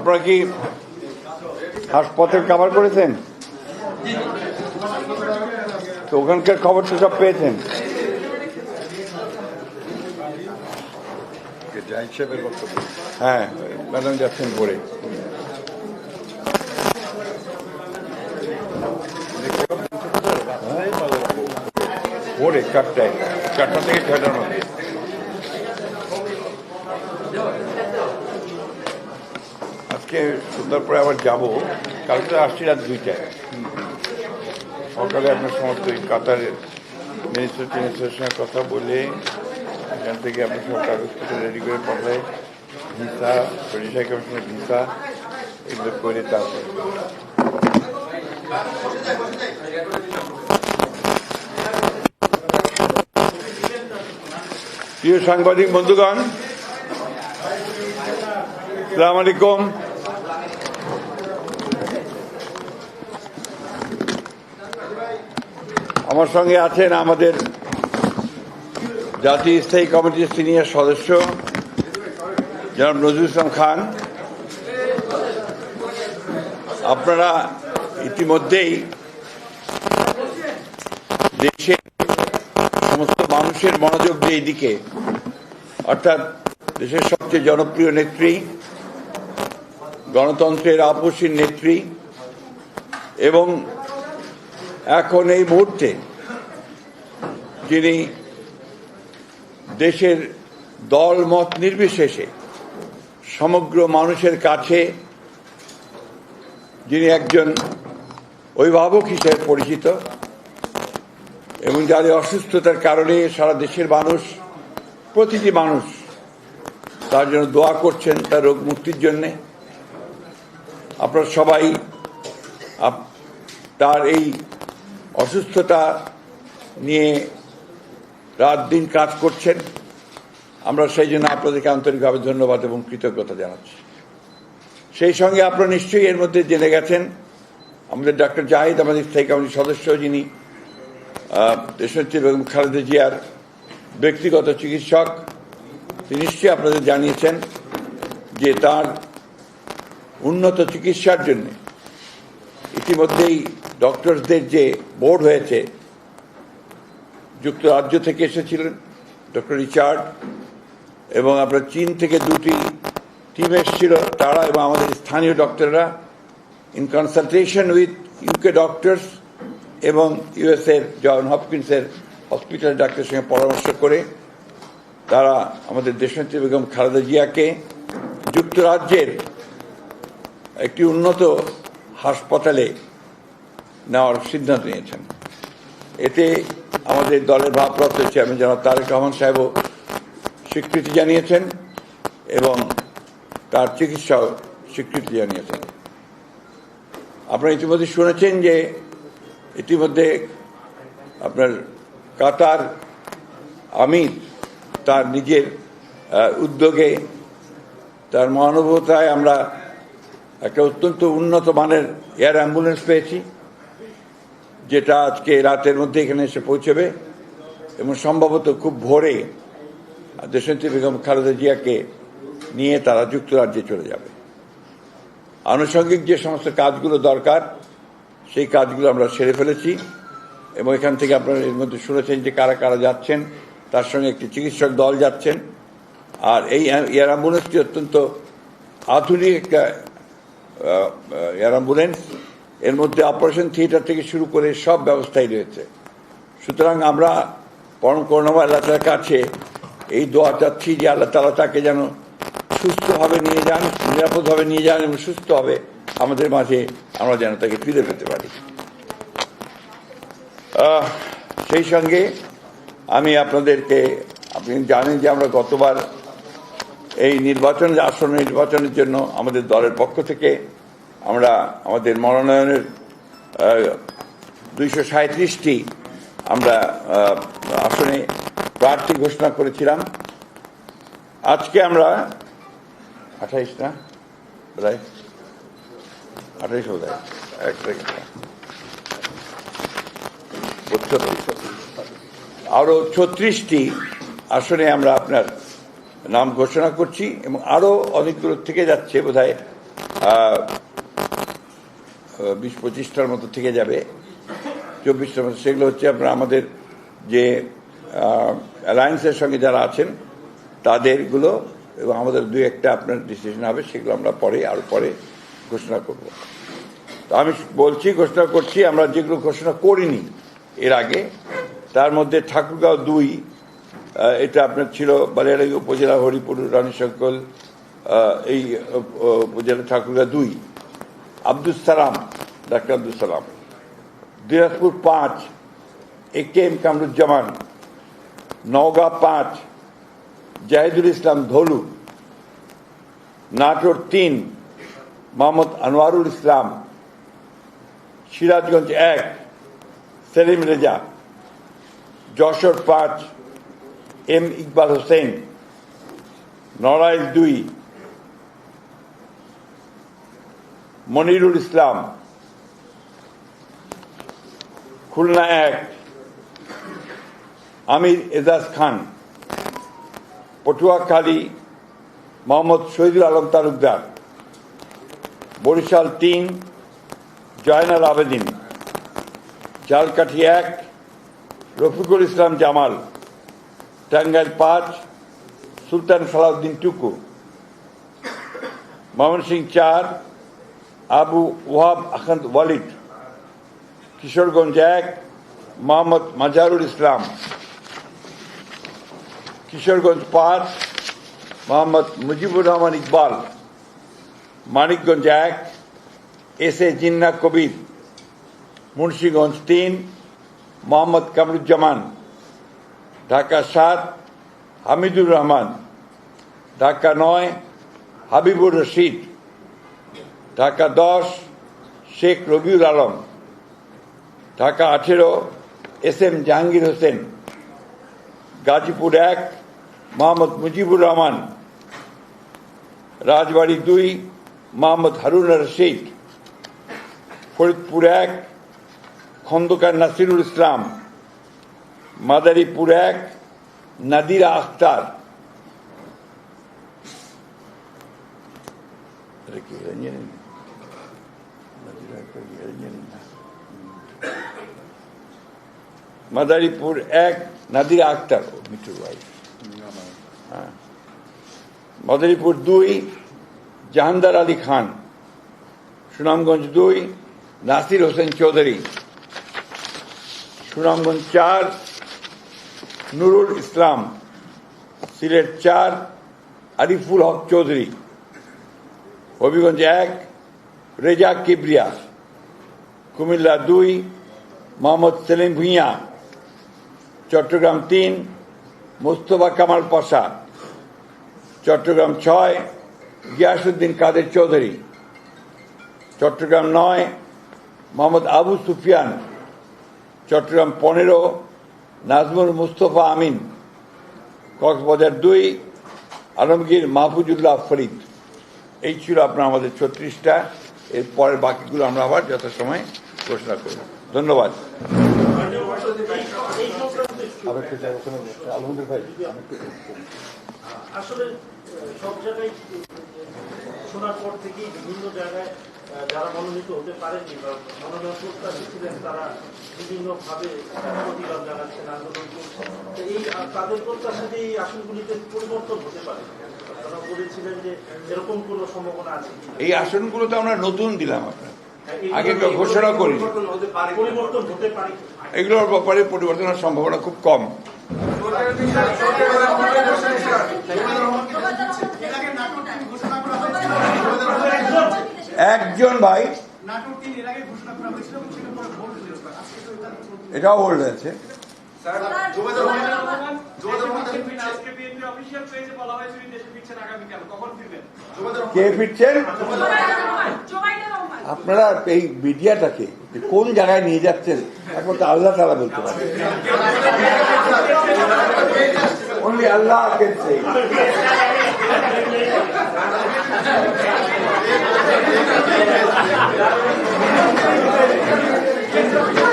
আপনারা কি হাসপাতাল কাভার করেছেন? তো ওখানকার খবর তো সব পেয়েছেন। হ্যাঁ। ম্যাডাম যাচ্ছেন পরে। পরে চারটায়। চারটা থেকে ছয়টার মধ্যে আজকে সন্ধ্যার পরে আবার যাব। কালকে আসছি রাত দুইটায়। সকালে আপনার সমস্ত ওই কাতারের মিনিস্টার টিনিস্টারের সঙ্গে কথা বলে, এখান থেকে আপনার সব কাগজপত্র রেডি করে পাঠায় ভিসা সরিষা কমিশনের ভিসা, এগুলো করে তারপরে। প্রিয় সাংবাদিক বন্ধুগণ, সালাম আলাইকুম। আমার সঙ্গে আছেন আমাদের জাতীয় স্থায়ী কমিটির সিনিয়র সদস্য, জনাব নজরুল ইসলাম খান। আপনারা ইতিমধ্যেই দেশের সমস্ত মানুষের মনোযোগ যে দিকে অর্থাৎ দেশের সবচেয়ে জনপ্রিয় নেত্রী, গণতন্ত্রের আপসীর নেত্রী এবং এখন এই মুহূর্তে যিনি দেশের দল মত নির্বিশেষে সমগ্র মানুষের কাছে যিনি একজন অভিভাবক হিসেবে পরিচিত এবং যাদের অসুস্থতার কারণে সারা দেশের মানুষ, প্রতিটি মানুষ তার জন্য দোয়া করছেন তার রোগ মুক্তির জন্যে। আপনারা সবাই তার এই অসুস্থতা নিয়ে রাত দিন কাজ করছেন। আমরা সেই জন্য আপনাদেরকে আন্তরিকভাবে ধন্যবাদ এবং কৃতজ্ঞতা জানাচ্ছি। সেই সঙ্গে আপনারা নিশ্চয়ই এর মধ্যে জেনে গেছেন, আমাদের ডক্টর জাহিদ আমাদের স্থায়ী কমিটির সদস্য, যিনি দেশনেত্রী খালেদা জিয়ার ব্যক্তিগত চিকিৎসক, তিনি নিশ্চয়ই আপনাদের জানিয়েছেন যে তার উন্নত চিকিৎসার জন্য ইতিমধ্যেই ডক্টরসদের যে বোর্ড হয়েছে, যুক্তরাজ্য থেকে এসেছিলেন ডক্টর রিচার্ড এবং আপনার চীন থেকে দুটি টিম এসেছিল, তারা এবং আমাদের স্থানীয় ডক্টররা in consultation with UK doctors এবং ইউএসএর জন হপকিন্সের হসপিটাল ডাক্তারের সঙ্গে পরামর্শ করে, তারা আমাদের দেশনেত্রী বেগম খালেদা জিয়াকে যুক্তরাজ্যের একটি উন্নত হাসপাতালে নেওয়ার সিদ্ধান্ত নিয়েছেন। এতে আমাদের দলের ভারপ্রাপ্ত চেয়ারম্যান জনাব তারেক রহমান সাহেবও স্বীকৃতি জানিয়েছেন এবং তার চিকিৎসাও স্বীকৃতি জানিয়েছেন। আপনারা ইতিমধ্যে শুনেছেন যে ইতিমধ্যে আপনার কাতার আমির তার নিজের উদ্যোগে তার মহানুভবতায় আমরা একটা অত্যন্ত উন্নত মানের এয়ার অ্যাম্বুলেন্স পেয়েছি। যেটা আজকে রাতের মধ্যে এখানে এসে পৌঁছবে, এবং সম্ভবত খুব ভোরে দেশনেত্রী বেগম খালেদা জিয়াকে নিয়ে তারা যুক্তরাজ্যে চলে যাবে। আনুষঙ্গিক যে সমস্ত কাজগুলো দরকার, সেই কাজগুলো আমরা সেরে ফেলেছি, এবং এখান থেকে আপনারা এর মধ্যে শুনেছেন যে কারা কারা যাচ্ছেন, তার সঙ্গে একটি চিকিৎসক দল যাচ্ছেন, আর এই এয়ার অ্যাম্বুলেন্সটি অত্যন্ত আধুনিক একটা এয়ার অ্যাম্বুলেন্স এর মধ্যে অপারেশন থিয়েটার থেকে শুরু করে সব ব্যবস্থাই রয়েছে। সুতরাং আমরা পরম করুণাময় আল্লাহ কাছে এই দোয়া চাচ্ছি যে আল্লাহ তালা তাকে যেন সুস্থভাবে নিয়ে যান, নিরাপদভাবে নিয়ে যান এবং সুস্থভাবে আমাদের মাঝে আমরা যেন তাকে ফিরে পেতে পারি। সেই সঙ্গে আমি আপনাদেরকে, আপনি জানেন যে আমরা গতবার এই নির্বাচন আসন্ন নির্বাচনের জন্য আমাদের দলের পক্ষ থেকে আমরা আমাদের মনোনয়নের দুইশো সাঁত্রিশটি আমরা আসনে প্রার্থী ঘোষণা করেছিলাম। আজকে আমরা আঠাইশ না? বোধহয়। আঠাইশ বোধ এক সেকেন্ড আরও ছত্রিশটি আসনে আমরা আপনার নাম ঘোষণা করছি এবং আরও অনেকগুলো থেকে যাচ্ছে বোধহয়। বিশ পঁচিশটার মতো থেকে যাবে। চব্বিশটার মতো। সেগুলো হচ্ছে আপনার আমাদের যে অ্যালায়েন্সের সঙ্গে যারা আছেন, তাদেরগুলো এবং আমাদের দুই একটা আপনার ডিসিশন হবে, সেগুলো আমরা পরে, আর পরে ঘোষণা করব। তো আমি বলছি, ঘোষণা করছি, আমরা যেগুলো ঘোষণা করিনি এর আগে, তার মধ্যে ঠাকুরগাঁও দুই এটা আপনার ছিল বালিয়াড়ি উপজেলা, হরিপুর রানী শঙ্কল এই উপজেলা ঠাকুরগাঁও দুই। আব্দুল সালাম, ডাক্তার আব্দুল সালাম। দিনাজপুর পাঁচ, A K M Kamruzzaman. Naogaon পাঁচ, জাহিদুল ইসলাম ধলু। নাটোর তিন, মোহাম্মদ আনোয়ারুল ইসলাম। সিরাজগঞ্জ এক, সেলিম রেজা। যশোর পাঁচ, এম ইকবাল হোসেন। নড়াইল দুই মনিরুল ইসলাম। খুলনা এক। আমির এজাজ খান। পটুয়াখালী মোহাম্মদ শহীদুল আলম তালুকদার। বরিশাল তিন, জয়নাল আবেদিন। জালকাঠি এক, রফিকুল ইসলাম জামাল। টাঙ্গাইল পাঁচ, সুলতান সালাউদ্দিন টুকু। ময়মনসিং চার আবু ওয়াহাব আখান্ত ওয়ালিদ কিশোরগঞ্জ এক মোহাম্মদ মাজারুল ইসলাম কিশোরগঞ্জ পাঁচ মোহাম্মদ মুজিবুর রহমান ইকবাল মানিকগঞ্জ এক এস এ জিন্না কবির মুন্সীগঞ্জ তিন মোহাম্মদ কামরুজ্জামান ঢাকা সাত হামিদুর রহমান ঢাকা নয় হাবিবুর রশিদ ঢাকা দশ, শেখ রবিউল আলম। ঢাকা আঠেরো, এস এম জাহাঙ্গীর হোসেন। গাজীপুর এক, মোহাম্মদ মুজিবুর রহমান। রাজবাড়ী দুই, মোহাম্মদ হারুন রশিদ। ফরিদপুর এক, খন্দকার নাসিরুল ইসলাম। মাদারীপুর এক, নাদিরা আখতার রঞ্জনী? নাদিরা আখতার কি রঞ্জনী না? মাদারীপুর এক নাদিরা আক্তার মিঠুর ভাই। মাদারীপুর দুই জাহানদার আলী খান সুনামগঞ্জ দুই নাসির হোসেন চৌধুরী সুনামগঞ্জ চার নুরুল ইসলাম সিলেট চার আরিফুল হক চৌধুরী হবিগঞ্জ এক রেজা কিবরিয়া কুমিল্লা দুই, মোহাম্মদ সেলিম ভুঁইয়া, চট্টগ্রাম তিন, মোস্তফা কামাল পাশা চট্টগ্রাম ছয় গিয়াসুদ্দিন কাদের চৌধুরী। চট্টগ্রাম নয়, মোহাম্মদ আবু সুফিয়ান। চট্টগ্রাম পনেরো, নাজমুল মুস্তফা আমিন। কক্সবাজার দুই, আলমগীর মাহফুজুল্লাহ ফরিদ। এই ছিল আপনার আমাদের ছত্রিশটা। এর পরের বাকিগুলো আমরা আবার যথাসময় ঘোষণা করব ধন্যবাদ। আসলে সব জায়গায় শোনার পর থেকেই বিভিন্ন জায়গায় যারা মনোনীত হতে পারেনি বা মনোনয়ন প্রত্যাশী ছিলেন তারা বিভিন্নভাবে প্রতিবাদ জানাচ্ছেন আন্দোলন করছেন। এই তাদের প্রত্যাশাতে এই আসনগুলিতে পরিবর্তন হতে পারে। তারা বলেছিলেন যে এরকম কোনো সম্ভাবনা আছে এই আসনগুলো তো আমরা নতুন দিলাম আপনার আগে কেউ ঘোষণা করি এগুলোর ব্যাপারে পরিবর্তনের সম্ভাবনা খুব কম। একজন ভাই নাটক তিন এর আগে ঘোষণা করা হয়েছিল এবং সেটা পরে ভোট হয়েছিল আজকে তো এটা এটাও হোল্ড আছে। কে ফিরছেন? আপনারা এই মিডিয়াটাকে কোন জায়গায় নিয়ে যাচ্ছেন একমাত্র আল্লাহ তালা বলতে পারে। অনলি আল্লাহ. Thank